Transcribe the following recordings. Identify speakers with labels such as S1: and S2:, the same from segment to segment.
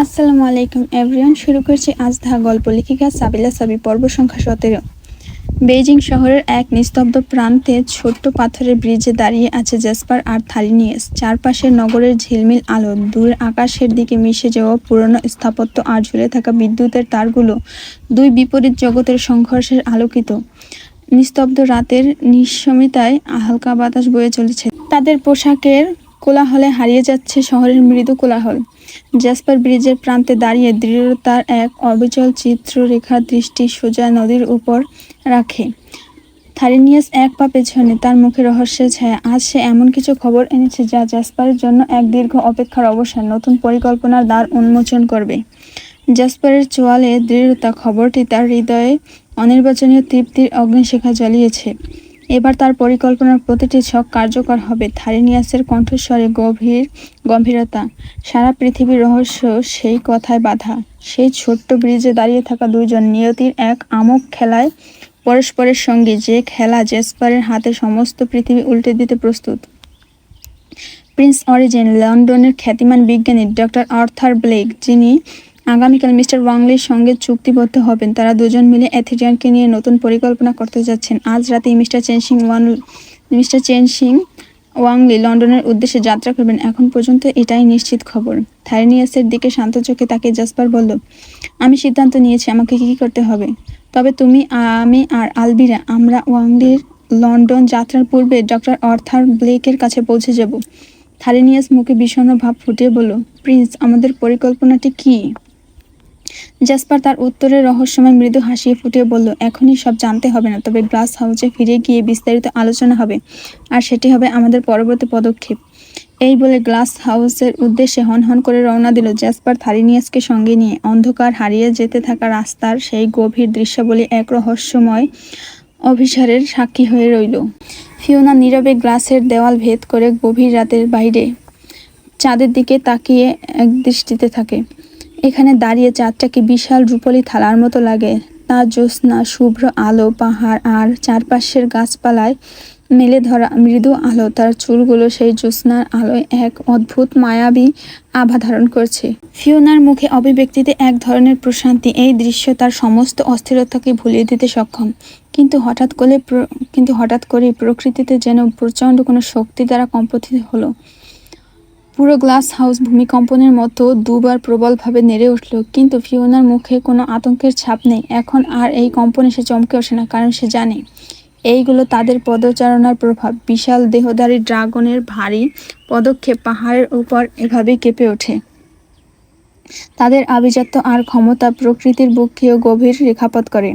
S1: আসসালামু আলাইকুম এভরিওয়ান শুরু করছি আজ ধা গল্প লেখিকা সাবিলা সাবি পর্ব সংখ্যা সতেরো। বেইজিং শহরের এক নিস্তব্ধ প্রান্তে ছোট্ট পাথরের ব্রিজে দাঁড়িয়ে আছে জেসপার আর থালিনিয়েস। চারপাশে নগরের ঝিলমিল আলো, দূর আকাশের দিকে মিশে যাওয়া পুরনো স্থাপত্য আর ঝুলে থাকা বিদ্যুতের তারগুলো দুই বিপরীত জগতের সংঘর্ষের আলোকিত। নিস্তব্ধ রাতের নিঃসমিতায় হালকা বাতাস বয়ে চলেছে। তাদের পোশাকের কোলাহলে হারিয়ে যাচ্ছে শহরের মৃদু কোলাহল। জ্যাসপার ব্রিজের প্রান্তে দাঁড়িয়ে দৃঢ়তার এক অবিচল চিত্ররেখার দৃষ্টি সোজা নদীর উপর রাখে। থারিনিয়াস এক পা পেছনে তার মুখে রহস্যের ছায়া। আজ সে এমন কিছু খবর এনেছে যা জ্যাসপারের জন্য এক দীর্ঘ অপেক্ষার অবসান, নতুন পরিকল্পনার দ্বার উন্মোচন করবে। জ্যাসপারের চোয়ালে দৃঢ়তা খবরটি তার হৃদয়ে অনির্বাচনীয় তৃপ্তির অগ্নিশিখা জ্বালিয়েছে। এবার তার পরিকল্পনার প্রতিটি ছক কার্যকর হবে। থারিনিয়াসের কণ্ঠস্বরে গভীর গম্ভীরতা। সারা পৃথিবীর রহস্য সেই কথায় বাধা। সেই ছোট্ট ব্রিজে দাঁড়িয়ে থাকা দুইজন নিয়তির এক আমক খেলায় পরস্পরের সঙ্গে যে খেলা জেসপারের হাতে সমস্ত পৃথিবী উল্টে দিতে প্রস্তুত। প্রিন্স অরিজিন, লন্ডনের খ্যাতিমান বিজ্ঞানী ডক্টর আর্থার ব্লেক, যিনি আগামীকাল মিস্টার ওয়াংলির সঙ্গে চুক্তিবদ্ধ হবেন। তারা দুজন মিলে অ্যাথিরিয়ানকে নিয়ে নতুন পরিকল্পনা করতে যাচ্ছেন। আজ রাতে মিস্টার চেনসিং ওয়ান, মিস্টার চেনসিং ওয়াংলি লন্ডনের উদ্দেশ্যে যাত্রা করবেন। এখন পর্যন্ত এটাই নিশ্চিত খবর। থাইনিয়াসের দিকে শান্ত চোখে তাকে জাসপার বলল, আমি সিদ্ধান্ত নিয়েছি, আমাকে কী করতে হবে? তবে তুমি, আমি আর আলবিরা, আমরা ওয়াংলির লন্ডন যাত্রার পূর্বে ডক্টর অর্থার ব্লেকের কাছে পৌঁছে যাব। থারিনিয়াস মুখে বিষণ্ণ ভাব ফুটিয়ে বলল, প্রিন্স, আমাদের পরিকল্পনাটি কী? জাসপার তার উত্তরে রহস্যময় মৃদু হাসিয়ে ফুটিয়ে বলল, এখনই সব জানতে হবে না, তবে গ্লাস হাউসে ফিরে গিয়ে বিস্তারিত আলোচনা হবে, আর সেটি হবে আমাদের পরবর্তী পদক্ষেপ। এই বলে গ্লাস হাউসের উদ্দেশ্যে হনহন করে রওনা দিল জ্যাসপার থারিনিয়াসকে সঙ্গে নিয়ে। অন্ধকার হারিয়ে যেতে থাকা রাস্তার সেই গভীর দৃশ্যাবলী এক রহস্যময় অভিসারের সাক্ষী হয়ে রইল। ফিওনা নীরবে গ্লাসের দেওয়াল ভেদ করে গভীর রাতের বাইরে চাঁদের দিকে তাকিয়ে এক দৃষ্টিতে থাকে। এখানে দাঁড়িয়ে চাঁদটাকে বিশাল রূপলি থালার মতো লাগে। তার জ্যোৎস্না, শুভ্র আলো, পাহাড় আর চারপাশের গাছপালায় মেলে ধরা মৃদু আলো। তার চুলগুলো সেই জ্যোৎস্নার আলোয় এক অদ্ভুত মায়াবী আভা ধারণ করছে। ফিওনার মুখে অভিব্যক্তিতে এক ধরনের প্রশান্তি। এই দৃশ্য তার সমস্ত অস্থিরতাকে ভুলিয়ে দিতে সক্ষম। কিন্তু হঠাৎ করে কিন্তু হঠাৎ করে প্রকৃতিতে যেন প্রচণ্ড কোনো শক্তি দ্বারা কম্পতিত হলো। পুরো গ্লাস হাউস ভূমিকম্পনের মতো দুবার প্রবলভাবে নেড়ে উঠল, কিন্তু ফিওনার মুখে কোনো আতঙ্কের ছাপ নেই। এখন আর এই কম্পনে সে চমকে ওঠে না, কারণ সে জানে, এইগুলো তাদের পদচারণার প্রভাব। বিশাল দেহধারী ড্রাগনের ভারী পদক্ষেপ পাহাড়ের উপর এভাবেই কেঁপে ওঠে। তাদের আভিজাত্য আর ক্ষমতা প্রকৃতির বুককেও গভীর রেখাপাত করে।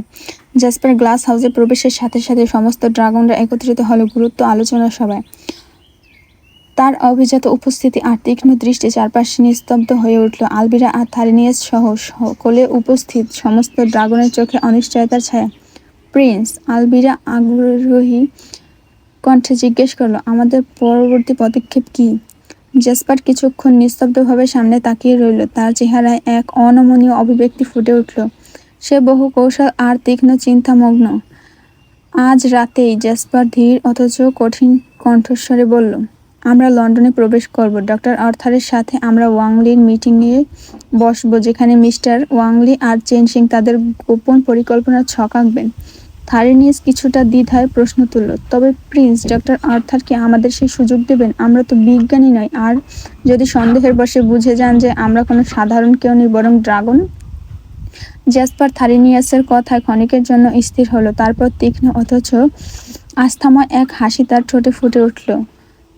S1: জাসপার গ্লাস হাউসে প্রবেশের সাথে সাথে সমস্ত ড্রাগনরা একত্রিত হলো গুরুত্ব আলোচনা সভায়। তার অভিজাত উপস্থিতি আর তীক্ষ্ণ দৃষ্টি চারপাশে নিস্তব্ধ হয়ে উঠল। আলবিরা আর থারিনিয়াস সহ সকলে উপস্থিত। সমস্ত ড্রাগনের চোখে অনিশ্চয়তার ছায়া। প্রিন্স, আলবিরা আগ্রহী কণ্ঠে জিজ্ঞেস করল, আমাদের পরবর্তী পদক্ষেপ কি? জেসপার কিছুক্ষণ নিস্তব্ধভাবে সামনে তাকিয়ে রইল। তার চেহারায় এক অনমনীয় অভিব্যক্তি ফুটে উঠল। সে বহু কৌশল আর তীক্ষ্ণ চিন্তামগ্ন। আজ রাতেই জেসপার ধীর অথচ কঠিন কণ্ঠস্বরে বলল আমরা লন্ডনে প্রবেশ করব। ডক্টর আর্থারের সাথে আমরা ওয়াংলির মিটিংয়ে বসবো, যেখানে মিস্টার ওয়াংলি আর চেন সিং তাদের গোপন পরিকল্পনার ছক আঁকবেন। থারিনিয়াস কিছুটা দ্বিধায় প্রশ্ন তুলল, তবে প্রিন্স, ডক্টর আর্থার কি আমাদের সেই সুযোগ দেবেন? আমরা তো বিজ্ঞানী নয় আর যদি সন্দেহের বসে বুঝে যান যে আমরা কোনো সাধারণ কেউ নেই, বরং ড্রাগন? জ্যাসপার থারিনিয়াসের কথায় ক্ষণিকের জন্য স্থির হলো, তারপর তীক্ষ্ণ অথচ আস্থাময় এক হাসি তার ঠোঁটে ফুটে উঠল।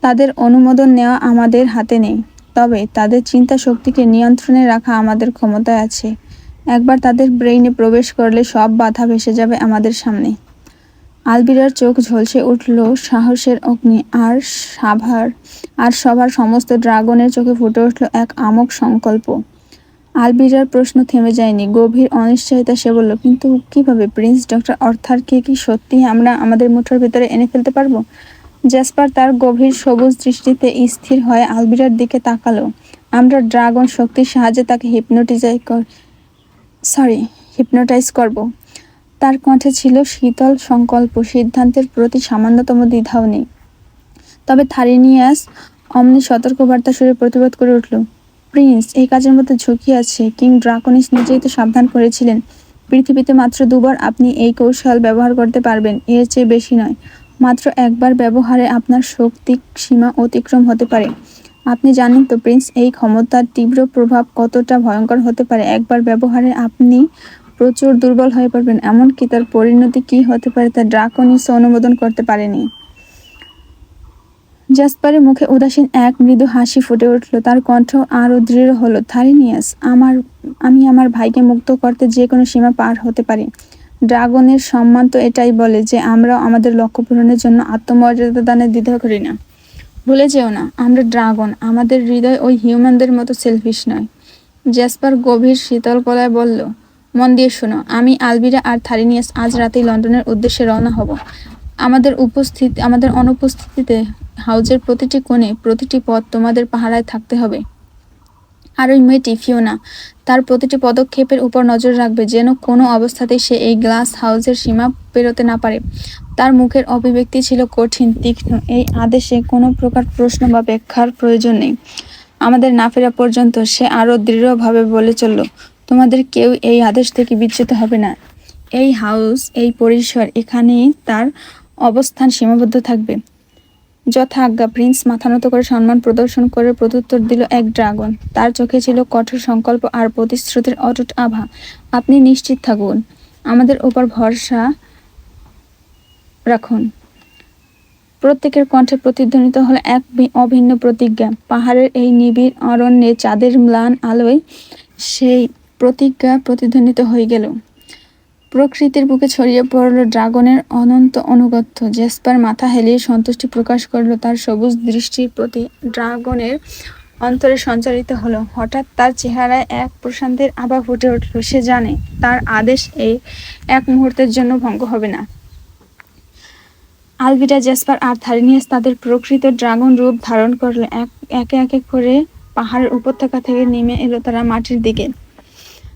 S1: তাদের অনুমোদন নেওয়া আমাদের হাতে নেই। তবে তাদের চিন্তা শক্তিকে নিয়ন্ত্রণে রাখা আমাদের ক্ষমতায় আছে। একবার তাদের ব্রেইনে প্রবেশ করলে সব বাধা ভেসে যাবে আমাদের সামনে। আলবিরার চোখ ঝলসে উঠল সাহসের অগ্নি আর সাভার, আর সবার সমস্ত ড্রাগনের চোখে ফুটে উঠল এক আমক সংকল্প। আলবিরার প্রশ্ন থেমে যায়নি, গভীর অনিশ্চয়তা সে বলল, কিন্তু কীভাবে প্রিন্স ডক্টর অর্থারকে কি সত্যি আমরা আমাদের মুঠোর ভিতরে এনে ফেলতে পারব? জ্যাসপার তার গভীর সবুজ দৃষ্টিতে স্থির হয়ে আলবিরার দিকে তাকালো। আমরা ড্রাগন শক্তির সাহায্যে তাকে হিপনোটিজাই কর সরি হিপনোটাইজ করব। তার কণ্ঠে ছিল শীতল সংকল্প, সিদ্ধান্তের প্রতি সামান্যতম দ্বিধাও নেই। তবে থারিনিয়াস অমনি সতর্কবার্তা সুরে প্রতিবাদ করে উঠল, প্রিন্স, এই কাজের মধ্যে ঝুঁকি আছে। কিং ড্রাকনিস নিজেই তো সাবধান করেছিলেন। পৃথিবীতে মাত্র দুবার আপনি এই কৌশল ব্যবহার করতে পারবেন। এর চেয়ে বেশি নয়। মাত্র একবার ব্যবহারে আপনার শক্তি সীমা অতিক্রম হতে পারে। আপনি জানেন তো প্রিন্স, এই ক্ষমতার তীব্র প্রভাব কতটা ভয়ঙ্কর হতে পারে। একবার ব্যবহারে আপনি প্রচুর দুর্বল হয়ে পড়বেন, এমনকি তার পরিণতি কি হতে পারে তা ড্রাকনিস অনুমোদন করতে পারেনি। জাসপারের মুখে উদাসীন এক মৃদু হাসি ফুটে উঠল, তার কণ্ঠ আরও দৃঢ় হলো, থারিনিয়াস, আমার, আমি আমার ভাইকে মুক্ত করতে যে কোনো সীমা পার হতে পারি। ড্রাগনের সম্মান তো এটাই বলে যে আমরাও আমাদের লক্ষ্য পূরণের জন্য আত্মমর্যাদা দানে দ্বিধা করি না। ভুলে যেও না, আমরা ড্রাগন, আমাদের হৃদয় ওই হিউম্যানদের মতো সেলফিশ নয়। জ্যাসপার গভীর শীতল গলায় বলল, মন দিয়ে শোনো, আমি আলবিরা আর থারিনিয়াস আজ রাতেই লন্ডনের উদ্দেশ্যে রওনা হব। আমাদের উপস্থিত, আমাদের অনুপস্থিতিতে হাউজের প্রতিটি কোণে প্রতিটি পথ তোমাদের পাহারায় থাকতে হবে। আর ওই মেয়েটি ফিওনা। তার প্রতিটি পদক্ষেপের উপর নজর রাখবে যেন কোনো অবস্থাতেই সে এই গ্লাস হাউসের সীমা পেরোতে না পারে। তার মুখের অভিব্যক্তি ছিল কঠিন, তীক্ষ্ণ। এই আদেশে কোনো প্রকার প্রশ্ন বা ব্যাখ্যার প্রয়োজন নেই। আমাদের না ফেরা পর্যন্ত সে আরও দৃঢ়ভাবে বলে চলল, তোমাদের কেউ এই আদেশ থেকে বিচ্যুত হবে না। এই হাউস, এই পরিসর, এখানেই তার অবস্থান সীমাবদ্ধ থাকবে। যথা আজ্ঞা, প্রিন্স মাথা নত করে সম্মান প্রদর্শন করে প্রত্যুত্তর দিল এক ড্রাগন। তার চোখে ছিল কঠোর সংকল্প আর প্রতিশ্রুতির অটুট আভা। আপনি নিশ্চিত থাকুন, আমাদের ওপর ভরসা রাখুন। প্রত্যেকের কণ্ঠে প্রতিধ্বনিত হল এক অভিন্ন প্রতিজ্ঞা। পাহাড়ের এই নিবিড় অরণ্যে চাঁদের ম্লান আলোয় সেই প্রতিজ্ঞা প্রতিধ্বনিত হয়ে গেল। প্রকৃতির বুকে ছড়িয়ে পড়ল ড্রাগনের অনন্ত অনুগত্য। জেসপার মাথা হেলিয়ে সন্তুষ্টি প্রকাশ করল তার সবুজ দৃষ্টির প্রতি। ড্রাগনের অন্তরে সঞ্চারিত হলো। হঠাৎ তার চেহারায় এক প্রশান্তের আভা ফুটে উঠল। সে জানে তার আদেশ এই এক মুহূর্তের জন্য ভঙ্গ হবে না। আলভিটা, জেসপার আর থারিনিয়াস তাদের প্রকৃত ড্রাগন রূপ ধারণ করল। এক, একে একে করে পাহাড়ের উপত্যকা থেকে নেমে এলো তারা মাটির দিকে।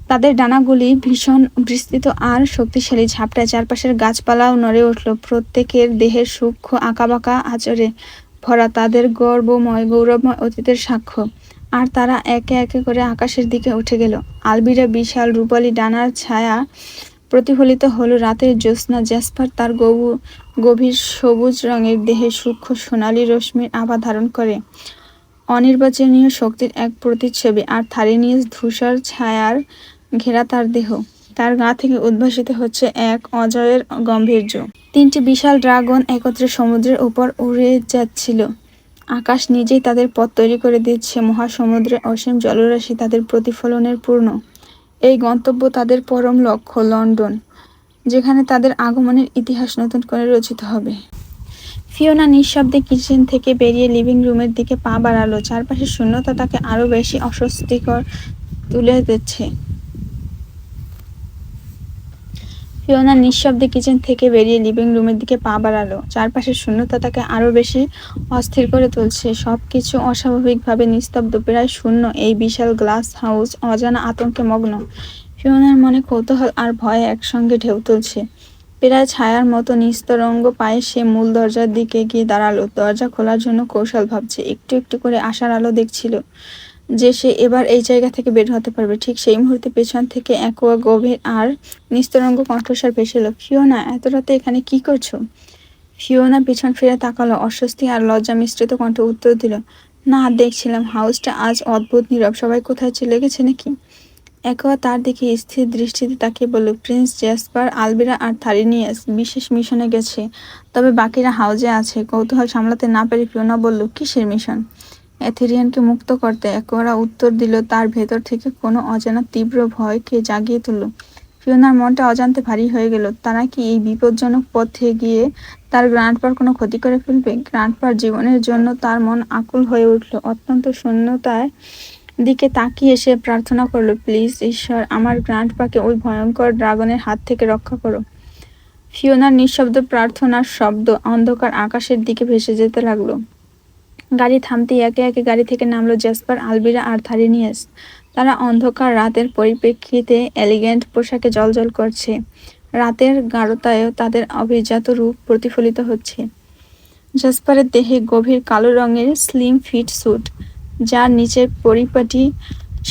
S1: তাদের ডানাগুলি ভীষণ বিস্তৃত আর শক্তিশালী। ঝাপটায় চারপাশের গাছপালাও নড়ে উঠল। প্রত্যেকের দেহের সূক্ষ্ম আঁকাবাঁকা আচরে ভরা তাদের গর্বময়, গৌরবময় অতীতের সাক্ষ্য। আর তারা একে একে করে আকাশের দিকে উঠে গেল। আলবিরা বিশাল রূপালী ডানার ছায়া প্রতিফলিত হলো। রাতের জ্যোৎস্না জ্যাসপার তার গবু, গভীর সবুজ রঙের দেহে সূক্ষ্ম সোনালি রশ্মির আভা ধারণ করে। অনির্বাচনীয় শক্তির এক প্রতিচ্ছবি। আর থারিনিয়াস ধূসর ছায়ার ঘেরা তার দেহ। তার গা থেকে উদ্ভাসিত হচ্ছে এক অজয়ের গম্ভীর্য। তিনটি বিশাল ড্রাগন একত্রে সমুদ্রের উপর উড়ে যাচ্ছিল। আকাশ নিজেই তাদের পথ তৈরি করে দিচ্ছে। মহাসমুদ্রে অসীম জলরাশি তাদের প্রতিফলনের পূর্ণ। এই গন্তব্য তাদের পরম লক্ষ্য, লন্ডন, যেখানে তাদের আগমনের ইতিহাস নতুন করে রচিত হবে। ফিওনা নিঃশব্দে কিচেন থেকে বেরিয়ে লিভিং রুমের দিকে পা বাড়ালো। চারপাশের শূন্যতা তাকে আরও বেশি অস্বস্তিকর তুলে দিচ্ছে। ফিওনা নিঃশব্দে কিচেন থেকে বেরিয়ে লিভিং রুমের দিকে পা বাড়ালো। চারপাশের শূন্যতা তাকে আরও বেশি অস্থির করে তুলছে। সব কিছু অস্বাভাবিকভাবে নিস্তব্ধ, প্রায় শূন্য। এই বিশাল গ্লাস হাউস অজানা আতঙ্কে মগ্ন। ফিওনার মনে কৌতূহল আর ভয় একসঙ্গে ঢেউ তুলছে। প্রায় ছায়ার মতো নিস্তরঙ্গ পায়ে সে মূল দরজার দিকে গিয়ে দাঁড়াল। দরজা খোলার জন্য কৌশল ভাবছে। একটু একটু করে আশার আলো দেখছিল। যে সে এবার এই জায়গা থেকে বের হতে পারবে। ঠিক সেই মুহূর্তে পেছন থেকে একোয়া গভীর আর নিস্তরঙ্গ কণ্ঠস্বর ভেসে এলো, ফিওনা, এত রাতে এখানে কি করছ? ফিওনা পিছন ফিরে তাকালো, অস্বস্তি আর লজ্জা মিশ্রিত কণ্ঠ উত্তর দিল, না, দেখছিলাম, হাউসটা আজ অদ্ভুত, নীরব, সবাই কোথায় চলে গেছে নাকি? একোয়া তার দিকে স্থির দৃষ্টিতে তাকিয়ে বলল, প্রিন্স জেসপার, আলবিরা আর থারিনিয়াস বিশেষ মিশনে গেছে, তবে বাকিরা হাউজে আছে। কৌতূহল সামলাতে না পেরে ফিওনা বলল, কিসের মিশন? এথেরিয়ানকে মুক্ত করতে একরা উত্তর দিল, তার ভেতর থেকে কোনো অজানা তীব্র ভয়কে জাগিয়ে তুলল। ফিওনার মনটা অজান্তে ভারী হয়ে গেল। তারা কি এই বিপজ্জনক পথে গিয়ে তার গ্রান্ডপার কোনো ক্ষতি করে ফেলবে? গ্রান্ডপার জীবনের জন্য তার মন আকুল হয়ে উঠল। অত্যন্ত শূন্যতায় দিকে তাকিয়ে সে প্রার্থনা করল, প্লিজ ঈশ্বর, আমার গ্রান্ডপাকে ওই ভয়ঙ্কর ড্রাগনের হাত থেকে রক্ষা করো। ফিওনার নিঃশব্দ প্রার্থনার শব্দ অন্ধকার আকাশের দিকে ভেসে যেতে লাগল। গাড়ি থামতেই একে একে গাড়ি থেকে নামলো জ্যাসপার আলবিরা আর থারিনিয়াস। তারা অন্ধকার রাতের পরিপ্রেক্ষিতে এলিগেন্ট পোশাকে জলজল করছে। রাতের গাঢ়তায়ও তাদের অভিজাত রূপ প্রতিফলিত হচ্ছে। জাসপারের দেহে গভীর কালো রঙের স্লিম ফিট স্যুট, যার নিচের পরিপাটি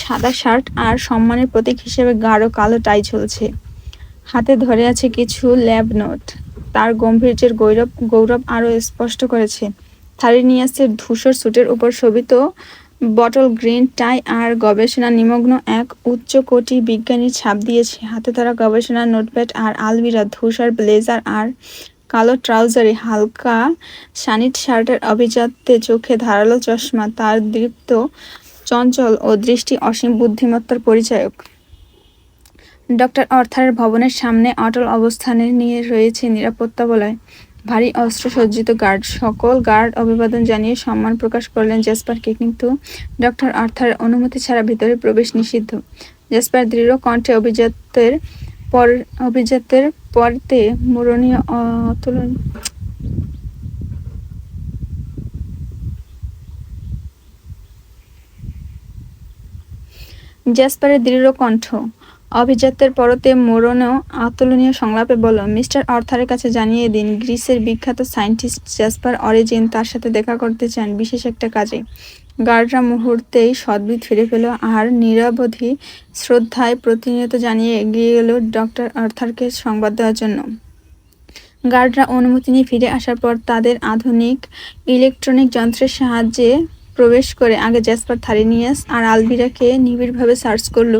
S1: সাদা শার্ট আর সম্মানের প্রতীক হিসেবে গাঢ় কালো টাই ঝুলছে। হাতে ধরে আছে কিছু ল্যাব নোট। তার গম্ভীর্যের গৌরব গৌরব আরও স্পষ্ট করেছে। থারিনিয়াসের ধূসর স্যুটের উপর শোভিত বটল গ্রিন টাই আর গবেষণা নিমগ্ন এক উচ্চ কোটি বিজ্ঞানীর ছাপ দিয়েছে। হাতে ধরা গবেষণা নোটপ্যাড আর আলবিরা ধূসর ব্লেজার আর কালো ট্রাউজারে হালকা শানিট শার্টের অভিজাত্যে চোখে ধারালো চশমা, তার দীপ্ত চঞ্চল ও দৃষ্টি অসীম বুদ্ধিমত্তার পরিচায়ক। ডক্টর অর্থারের ভবনের সামনে অটল অবস্থানে নিয়ে রয়েছে নিরাপত্তা বলয়। ভারী অস্ত্র সজ্জিত গার্ড। সকল গার্ড অভিবাদন জানিয়ে সম্মান প্রকাশ করলেন জেসপারকে কিন্তু ডক্টর আর্থারের অনুমতি ছাড়া ভিতরে প্রবেশ নিষিদ্ধ। জেসপার দৃঢ় কণ্ঠে অভিজাতের পর, অভিজাতের পরতে মুরনীয় অতুলন জেসপারের দৃঢ় কণ্ঠ। অভিজাত্যের পরতে মোরনেও অতুলনীয় সংলাপে বলল, মিস্টার অর্থারের কাছে জানিয়ে দিন, গ্রিসের বিখ্যাত সায়েন্টিস্ট জ্যাসপার অরিজিন তার সাথে দেখা করতে চান বিশেষ একটা কাজে। গার্ডরা মুহূর্তেই সদ্বিত ফিরে পেল আর নিরবধি শ্রদ্ধায় প্রতিনিয়ত জানিয়ে এগিয়ে গেল ডক্টর আর্থারকে সংবাদ দেওয়ার জন্য। গার্ডরা অনুমতি নিয়ে ফিরে আসার পর তাদের আধুনিক ইলেকট্রনিক যন্ত্রের সাহায্যে প্রবেশ করে আগে জ্যাসপার থারিনিয়াস আর আলভিরাকে নিবিড়ভাবে সার্চ করল।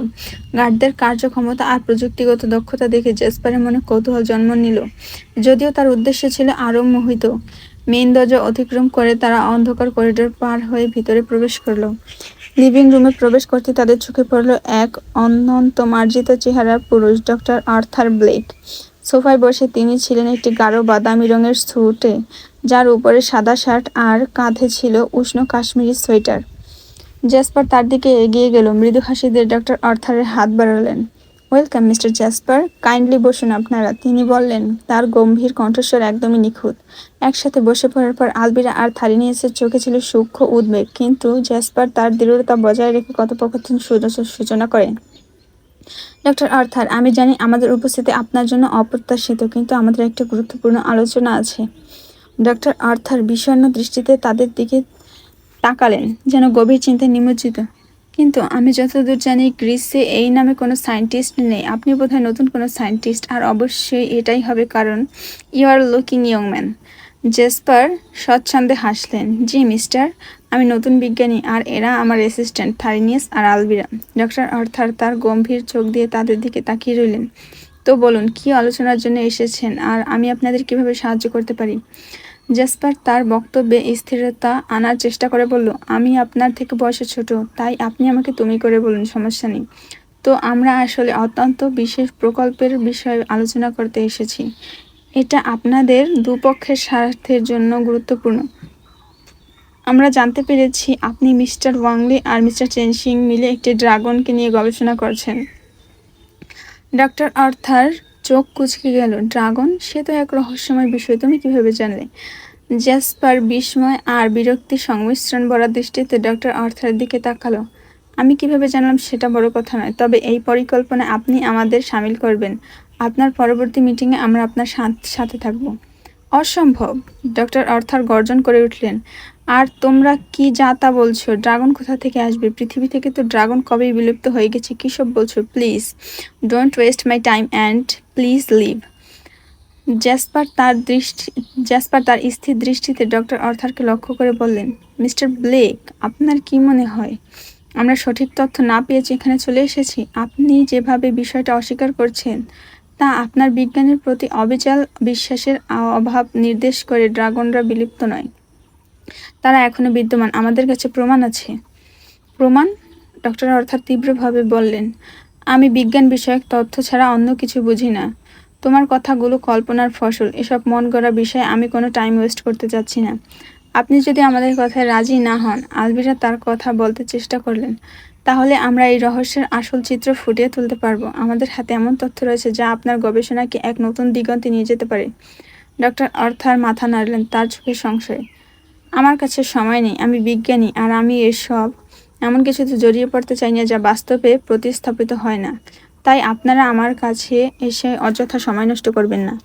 S1: গার্ডদের কার্যক্ষমতা আর প্রযুক্তিগত দক্ষতা দেখে জ্যাসপারের মনে কৌতূহল জন্ম নিল, যদিও তার উদ্দেশ্য ছিল আরও মোহিত। মেইন দরজা অতিক্রম করে তারা অন্ধকার করিডোর পার হয়ে ভিতরে প্রবেশ করল। লিভিং রুমে প্রবেশ করতে তাদের চোখে পড়ল এক অনন্ত মার্জিত চেহারার পুরুষ, ডক্টর আর্থার ব্লেক। সোফায় বসে তিনি ছিলেন একটি গাঢ় বাদামি রঙের স্যুটে, যার উপরে সাদা শার্ট আর কাঁধে ছিল উষ্ণ কাশ্মীরি সোয়েটার। জ্যাসপার তার দিকে এগিয়ে গেল। মৃদু হাসি দিয়ে ডক্টর অর্থারের হাত বাড়ালেন। Welcome, mister Jasper. কাইন্ডলি বসুন আপনারা। তিনি বললেন, তার গম্ভীর কণ্ঠস্বর একদমই নিখুঁত। একসাথে বসে পড়ার পর আলবিরা আর থারিনিয়াসের চোখে ছিল সূক্ষ্ম উদ্বেগ, কিন্তু জ্যাসপার তার দৃঢ়তা বজায় রেখে কথোপকথন সূচনা করেন। ডক্টর আর্থার আমি জানি আমাদের উপস্থিতি আপনার জন্য অপ্রত্যাশিত, কিন্তু আমাদের একটা গুরুত্বপূর্ণ আলোচনা আছে। ডক্টর আর্থার বিষণ্ন দৃষ্টিতে তাদের দিকে তাকালেন, যেন গভীর চিন্তায় নিমজ্জিত। কিন্তু আমি যতদূর জানি, গ্রিসে এই নামে কোনো সায়েন্টিস্ট নেই। আপনি বোধহয় নতুন কোনো সায়েন্টিস্ট, আর অবশ্যই এটাই হবে কারণ you are looking young man Jasper স্বচ্ছন্দে হাসলেন, জি, মিস্টার, আমি নতুন বিজ্ঞানী আর এরা আমার অ্যাসিস্ট্যান্ট থারিনিয়াস আর আলবিরা ডক্টর অর্থার তার গম্ভীর চোখ দিয়ে তাদের দিকে তাকিয়ে রইলেন। তো বলুন, কি আলোচনার জন্য এসেছেন আর আমি আপনাদের কীভাবে সাহায্য করতে পারি? জাসপার তার বক্তব্যে স্থিরতা আনার চেষ্টা করে বলল, আমি আপনার থেকে বয়সে ছোট, তাই আপনি আমাকে তুমি করে বলুন, সমস্যা নেই। তো আমরা আসলে অত্যন্ত বিশেষ প্রকল্পের বিষয়ে আলোচনা করতে এসেছি। এটা আপনাদের দুপক্ষের স্বার্থের জন্য গুরুত্বপূর্ণ। আমরা জানতে পেরেছি আপনি মিস্টার ওয়াংলি আর মিস্টার চেনসিং মিলে একটি ড্রাগনকে নিয়ে গবেষণা করছেন। ডক্টর আর্থার চোখ কুচকে গেল। ড্রাগন? সে তো এক রহস্যময় বিষয়, তুমি কীভাবে জানলে? জ্যাসপার বিস্ময় আর বিরক্তি সংমিশ্রণ বড় দৃষ্টিতে ডক্টর আর্থারের দিকে তাকালো। আমি কীভাবে জানলাম সেটা বড় কথা নয়, তবে এই পরিকল্পনা আপনি আমাদের সামিল করবেন। আপনার পরবর্তী মিটিংয়ে আমরা আপনার সাথে থাকব। অসম্ভব। ডক্টর অর্থার গর্জন করে উঠলেন, আর তোমরা কি যা তা বলছো? ড্রাগন কোথা থেকে আসবে? পৃথিবী থেকে তো ড্রাগন কবেই বিলুপ্ত হয়ে গেছে? কী সব বলছো? Please don't waste my time and please leave Jasper তার দৃষ্টি জ্যাসপার তার স্থির দৃষ্টিতে ডক্টর অর্থারকে লক্ষ্য করে বললেন মিস্টার ব্লেক আপনার কি মনে হয়? আমরা সঠিক তথ্য না পেয়েছি এখানে চলে এসেছি, আপনি যেভাবে বিষয়টা অস্বীকার করছেন তা আপনার বিজ্ঞানের প্রতি অবিচাল বিশ্বাসের অভাব নির্দেশ করে ড্রাগনরা বিলুপ্ত নয়। তারা এখনও বিদ্যমান। আমাদের কাছে প্রমাণ আছে। প্রমাণ? ডক্টর অর্থাৎ তীব্রভাবে বললেন, আমি বিজ্ঞান বিষয়ক তথ্য ছাড়া অন্য কিছু বুঝি না। তোমার কথাগুলো কল্পনার ফসল। এসব মন গড়া বিষয়ে আমি কোনো টাইম ওয়েস্ট করতে চাচ্ছি না। আপনি যদি আমাদের কথায় রাজি না হন আলবিরা তার কথা বলতে চেষ্টা করলেন। তাহলে আমরা এই রহস্যের আসল চিত্র ফুটিয়ে তুলতে পারব। আমাদের হাতে এমন তথ্য রয়েছে যা আপনার গবেষণাকে এক নতুন দিগন্তে নিয়ে যেতে পারে। ডক্টর অর্থার মাথা নাড়লেন তার চোখে সংশয়। আমার কাছে সময় নেই, আমি বিজ্ঞানী আর আমি এসব এমন কিছুতে জড়িয়ে পড়তে চাই না যা বাস্তবে প্রতিস্থাপিত হয় না। তাই আপনারা আমার কাছে এসে অযথা সময় নষ্ট করবেন না।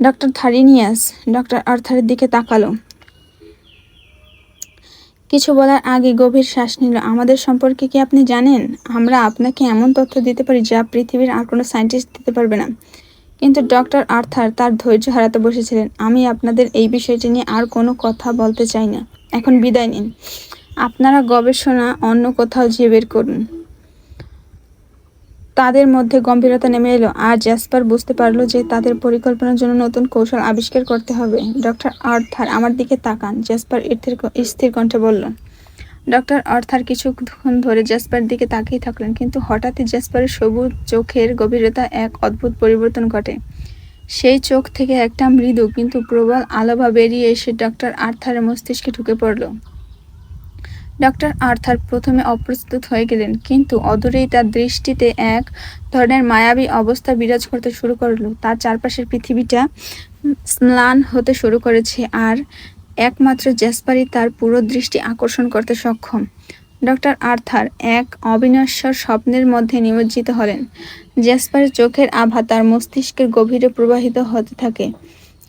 S1: ডক্টর থারিনিয়াস, ডক্টর আর্থারের দিকে তাকালো। কিছু বলার আগে গভীর শ্বাস নিল। আমাদের সম্পর্কে কি আপনি জানেন? আমরা আপনাকে এমন তথ্য দিতে পারি যা পৃথিবীর আর কোনো সায়েন্টিস্ট দিতে পারবে না। কিন্তু ডক্টর আর্থার তার ধৈর্য হারাতে বসেছিলেন। আমি আপনাদের এই বিষয়টি নিয়ে আর কোনো কথা বলতে চাই না। এখন বিদায় নিন। আপনারা গবেষণা অন্য কোথাও যেয়ে বের করুন। তাদের মধ্যে গম্ভীরতা নেমে এলো। আর জ্যাসপার বুঝতে পারল যে তাদের পরিকল্পনার জন্য নতুন কৌশল আবিষ্কার করতে হবে। ডক্টর আর্থার আমার দিকে তাকান। জ্যাসপার স্থির কণ্ঠে বলল, ডক্টর অর্থার কিছুক্ষণ ধরে জ্যাসপার দিকে তাকিয়ে থাকলেন, কিন্তু হঠাৎই জ্যাসপারের সবুজ চোখের গভীরতা এক অদ্ভুত পরিবর্তন ঘটে। সেই চোখ থেকে একটা মৃদু কিন্তু প্রবল আলোভা বেরিয়ে এসে ডক্টর আর্থারের মস্তিষ্কে ঢুকে পড়ল। ডক্টর আর্থার প্রথমে অপ্রস্তুত হয়ে গেলেন, কিন্তু অদূরেই তার দৃষ্টিতে এক ধরনের মায়াবী অবস্থা বিরাজ করতে শুরু করল। তার চারপাশের পৃথিবীটা স্নান হতে শুরু করেছে আর একমাত্র জ্যাসপারই তার পুরো দৃষ্টি আকর্ষণ করতে সক্ষম। ডক্টর আর্থার এক অবিনশ্বর স্বপ্নের মধ্যে নিমজ্জিত হলেন। জ্যাসপারের চোখের আভা তার মস্তিষ্কের গভীরে প্রবাহিত হতে থাকে।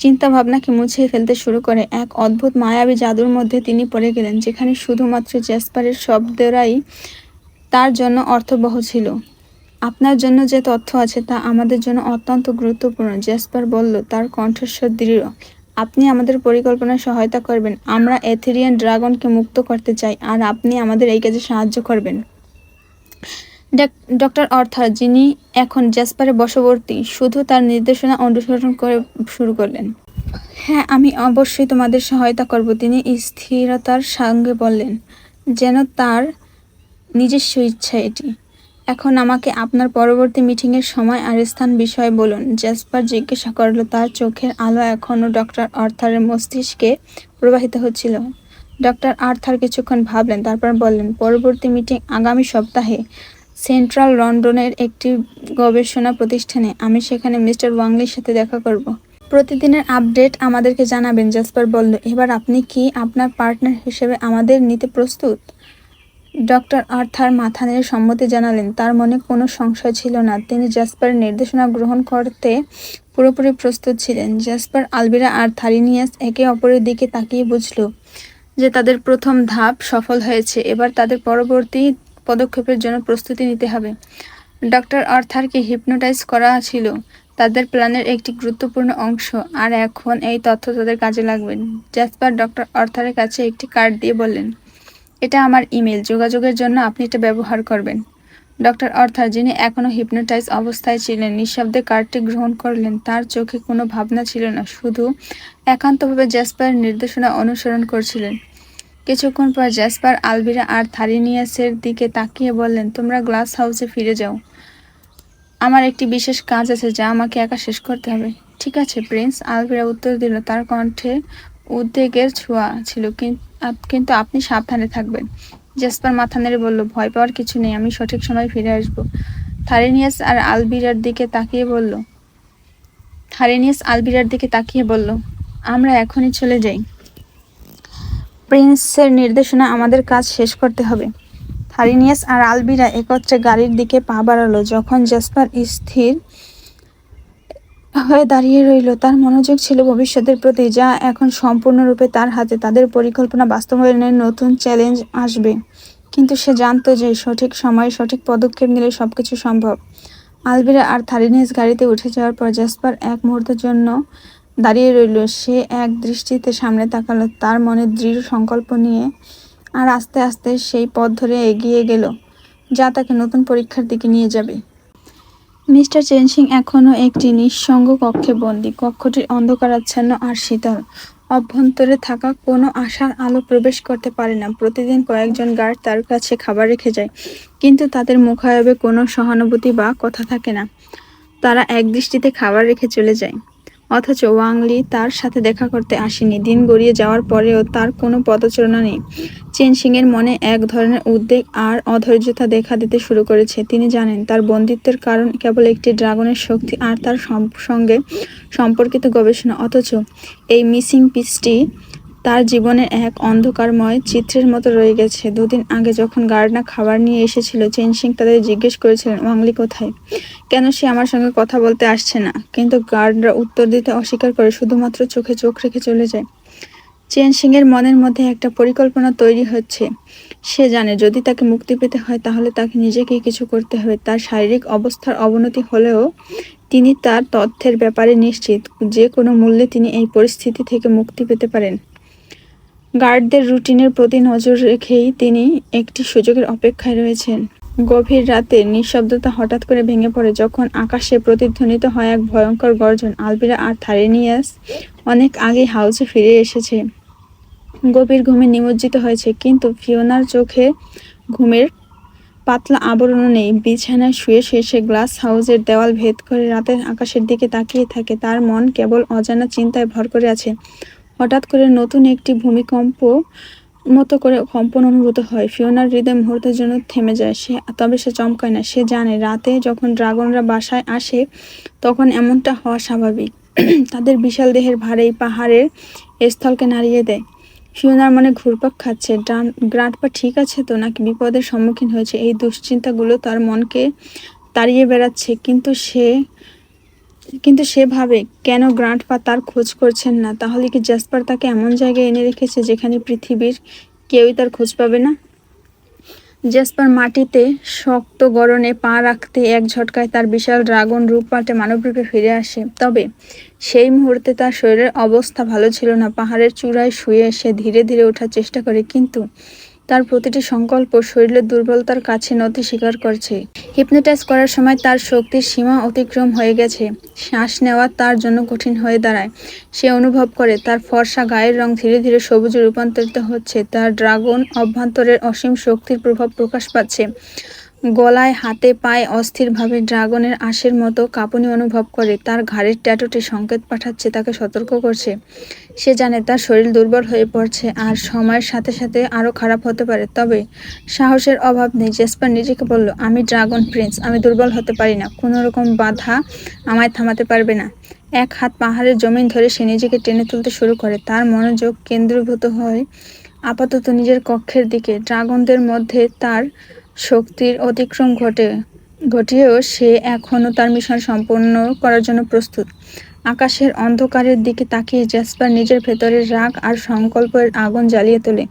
S1: চিন্তা ভাবনাকে মুছিয়ে ফেলতে শুরু করে? এক অদ্ভুত মায়াবী জাদুর মধ্যে তিনি পড়ে গেলেন, যেখানে শুধুমাত্র জ্যাসপারের শব্দেরাই তার জন্য অর্থবহ ছিল। আপনার জন্য যে তথ্য আছে তা আমাদের জন্য অত্যন্ত গুরুত্বপূর্ণ, জ্যাসপার বলল, তার কণ্ঠস্বর দৃঢ়। আপনি আমাদের পরিকল্পনায় সহায়তা করবেন। আমরা এথেরিয়ান ড্রাগনকে মুক্ত করতে চাই, আর আপনি আমাদের এই কাজে সাহায্য করবেন। ডক্টর অর্থাৎ যিনি এখন জ্যাসপারে বশবর্তী, শুধু তার নির্দেশনা অনুসরণ করে শুরু করলেন। হ্যাঁ আমি অবশ্যই তোমাদের সহায়তা করব, তিনি স্থিরতার সঙ্গে বললেন, যেন তার নিজস্ব ইচ্ছা এটি। এখন আমাকে আপনার পরবর্তী মিটিংয়ের সময় আর স্থান বিষয়ে বলুন। জ্যাসপার জিজ্ঞাসা করল, তার চোখের আলো এখনও ডক্টর আর্থারের মস্তিষ্কে প্রবাহিত হচ্ছিল। ডক্টর আর্থার কিছুক্ষণ ভাবলেন, তারপর বললেন, পরবর্তী মিটিং আগামী সপ্তাহে। সেন্ট্রাল লন্ডনের একটি গবেষণা প্রতিষ্ঠানে আমি সেখানে মিস্টার ওয়াংলির সাথে দেখা করব। প্রতিদিনের আপডেট আমাদেরকে জানাবেন, জাসপার বলল। এবার আপনি কি আপনার পার্টনার হিসেবে আমাদের নিতে প্রস্তুত? ডক্টর আর্থার মাথা সম্মতি জানালেন। তার মনে কোনো সংশয় ছিল না। তিনি জাসপারের নির্দেশনা গ্রহণ করতে পুরোপুরি প্রস্তুত ছিলেন। জাসপার আলবিরা আর থারিনিয়াস একে অপরের দিকে তাকিয়ে বুঝল যে তাদের প্রথম ধাপ সফল হয়েছে। এবার তাদের পরবর্তী পদক্ষেপের জন্য প্রস্তুতি নিতে হবে। ডক্টর আর্থারকে হিপনোটাইজ করা ছিল। তাদের প্ল্যানের একটি গুরুত্বপূর্ণ অংশ। আর এখন এই তথ্য তাদের কাজে লাগবে। জ্যাসপার ডক্টর আর্থারের কাছে একটি কার্ড দিয়ে বললেন, এটা আমার ইমেল। যোগাযোগের জন্য আপনি এটা ব্যবহার করবেন। ডক্টর অর্থার যিনি এখনও হিপনোটাইজ অবস্থায় ছিলেন, নিঃশব্দে কার্ডটি গ্রহণ করলেন। তার চোখে কোনো ভাবনা ছিল না। শুধু একান্তভাবে জ্যাসপারের নির্দেশনা অনুসরণ করছিলেন। কিছুক্ষণ পর জ্যাসপার আলবিরা আর থারিনিয়াসের দিকে তাকিয়ে বললেন, তোমরা গ্লাস হাউসে ফিরে যাও। আমার একটি বিশেষ কাজ আছে যা আমাকে একা শেষ করতে হবে। ঠিক আছে, প্রিন্স, আলবিরা উত্তর দিল। তার কণ্ঠে উদ্বেগের ছোঁয়া ছিল কিন্তু আপনি সাবধানে থাকবেন। জেসপার মাথা নেড়ে বলল, ভয় পাওয়ার কিছু নেই, আমি সঠিক সময় ফিরে আসব। থারিনিয়াস আর আলবিরার দিকে তাকিয়ে বলল, থারিনিয়াস আলবিরার দিকে তাকিয়ে বলল, আমরা এখনই চলে যাই। প্রিন্সের নির্দেশনা আমাদের কাজ শেষ করতে হবে। থারিনিয়াস আর আলবিরা একত্রে গাড়ির দিকে পা বাড়ালো। যখন জেসপার স্থির হয়ে দাঁড়িয়ে রইল, তার মনোযোগ ছিল ভবিষ্যতের প্রতি, যা এখন সম্পূর্ণরূপে তার হাতে। তাদের পরিকল্পনা বাস্তবায়নের নতুন চ্যালেঞ্জ আসবে। কিন্তু সে জানতো যে সঠিক সময়ে সঠিক পদক্ষেপ নিলে সবকিছু সম্ভব। আলবিরা আর থারিনিয়াস গাড়িতে উঠে যাওয়ার পর জাসপার এক মুহূর্তের জন্য দাঁড়িয়ে রইল। সে এক দৃষ্টিতে সামনে তাকালো, তার মনে দৃঢ় সংকল্প নিয়ে আর আস্তে আস্তে সেই পথ ধরে এগিয়ে গেল, যা তাকে নতুন পরীক্ষার দিকে নিয়ে যাবে। মিস্টার চেনসিং এখনও একটি নিঃসঙ্গ কক্ষে বন্দী। কক্ষটির অন্ধকারাচ্ছন্ন আর শীতল। অভ্যন্তরে থাকা কোনো আশার আলো প্রবেশ করতে পারে না। প্রতিদিন কয়েকজন গার্ড তার কাছে খাবার রেখে যায়, কিন্তু তাদের মুখায়বে কোনো সহানুভূতি বা কথা থাকে না। তারা একদৃষ্টিতে খাবার রেখে চলে যায়। অথচ ওয়াংলি তার সাথে দেখা করতে আসেনি। দিন গড়িয়ে যাওয়ার পরেও তার কোনো পদচারণা নেই। চেন সিংয়ের মনে এক ধরনের উদ্বেগ আর অধৈর্যতা দেখা দিতে শুরু করেছে। তিনি জানেন, তার বন্দিত্বের কারণ কেবল একটি ড্রাগনের শক্তি আর তার সঙ্গে সম্পর্কিত গবেষণা। অথচ এই মিসিং পিসটি তার জীবনের এক অন্ধকারময় চিত্রের মতো রয়ে গেছে। দুদিন আগে যখন গার্ডনা খাবার নিয়ে এসেছিল চেন সিং তাদের জিজ্ঞেস করেছিলেন, ওয়াংলি কোথায়? কেন সে আমার সঙ্গে কথা বলতে আসছে না? কিন্তু গার্ডরা উত্তর দিতে অস্বীকার করে শুধুমাত্র চোখে চোখ রেখে চলে যায়। চেন সিংয়ের মনের মধ্যে একটা পরিকল্পনা তৈরি হচ্ছে। সে জানে, যদি তাকে মুক্তি পেতে হয়, তাহলে তাকে নিজেকেই কিছু করতে হবে। তার শারীরিক অবস্থার অবনতি হলেও তিনি তার তথ্যের ব্যাপারে নিশ্চিত। যে কোনো মূল্যে তিনি এই পরিস্থিতি থেকে মুক্তি পেতে পারেন। গার্ডদের রুটিনের প্রতি নজর রেখেই তিনি একটি সুযোগের অপেক্ষায় রয়েছেন। গভীর রাতে নিঃশব্দতা হঠাৎ করে ভেঙে পড়ে যখন আকাশে প্রতিধ্বনিত হয় এক ভয়ঙ্কর গর্জন। আলবিরা আর থারেনিয়াস অনেক আগে হাউসে ফিরে এসেছে। গভীর ঘুমে নিমজ্জিত হয়েছে, কিন্তু ফিওনার চোখে ঘুমের পাতলা আবরণও নেই। বিছানায় শুয়ে শুয়ে সে গ্লাস হাউসের দেওয়াল ভেদ করে রাতের আকাশের দিকে তাকিয়ে থাকে। তার মন কেবল অজানা চিন্তায় ভর করে আছে। হঠাৎ করে নতুন একটি ভূমিকম্প মতো করে কম্পন অনুভূত হয়। ফিওনার হৃদয় মুহূর্তের জন্য থেমে যায়। সে, তবে সে চমকায় না। সে জানে, রাতে যখন ড্রাগনরা বাসায় আসে, তখন এমনটা হওয়া স্বাভাবিক। তাদের বিশাল দেহের ভারেই পাহাড়ের স্থলকে নাড়িয়ে দেয়। ফিওনার মনে ঘুরপাক খাচ্ছে। গ্রাটপা ঠিক আছে তো, নাকি বিপদের সম্মুখীন হয়েছে? এই দুশ্চিন্তাগুলো তার মনকে তাড়িয়ে বেড়াচ্ছে, কিন্তু সে কিন্তু সে ভাবে, কেন গ্রান্টপা তার খোঁজ করছেন না? তাহলে কি জাসপার তাকে এমন জায়গায় এনে রেখেছে যেখানে পৃথিবীর কেউই তার খোঁজ পাবে না? জেসপার মাটিতে শক্ত গরনে পা রাখতে এক ঝটকায় তার বিশাল ড্রাগন রূপ পাল্টে মানবরূপে ফিরে আসে। তবে সেই মুহূর্তে তার শরীরের অবস্থা ভালো ছিল না। পাহাড়ের চূড়ায় শুয়ে সে ধীরে ধীরে ওঠার চেষ্টা করে, কিন্তু তার প্রতিটি সংকল্প শরীরের দুর্বলতার কাছে নতি স্বীকার করছে। হিপনোটাইজ করার সময় তার শক্তির সীমা অতিক্রম হয়ে গেছে। শ্বাস নেওয়া তার জন্য কঠিন হয়ে দাঁড়ায়। সে অনুভব করে, তার ফর্সা গায়ের রং ধীরে ধীরে সবুজে রূপান্তরিত হচ্ছে। তার ড্রাগন অভ্যন্তরের অসীম শক্তির প্রভাব প্রকাশ পাচ্ছে। গলায়, হাতে পায়ে অস্থিরভাবে ড্রাগনের আশের মতো কাঁপুনি অনুভব করে। তার ঘাড়ের ট্যাটুটি সংকেত পাঠাচ্ছে, তাকে সতর্ক করছে। সে জানে তার শরীর দুর্বল হয়ে পড়ছে আর সময়ের সাথে সাথে আরও খারাপ হতে পারে। তবে সাহসের অভাব নেই। জেসপার নিজেকে বলল, আমি ড্রাগন প্রিন্স, আমি দুর্বল হতে পারি না। কোনো রকম বাধা আমায় থামাতে পারবে না। এক হাত পাহাড়ের জমিন ধরে সে নিজেকে টেনে তুলতে শুরু করে। তার মনোযোগ কেন্দ্রীভূত হয় আপাতত নিজের কক্ষের দিকে। ড্রাগনদের মধ্যে তার শক্তির অতিক্রম ঘটে, ঘটিয়েও সে এখনও তার মিশন সম্পন্ন করার জন্য প্রস্তুত। আকাশের অন্ধকারের দিকে তাকিয়ে জ্যাসপার নিজের ভেতরের রাগ আর সংকল্পের আগুন জ্বালিয়ে তোলে।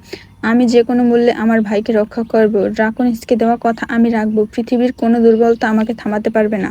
S1: আমি যে কোনো মূল্যে আমার ভাইকে রক্ষা করব। ড্রাকনিসকে দেওয়া কথা আমি রাখব। পৃথিবীর কোনো দুর্বলতা আমাকে থামাতে পারবে না।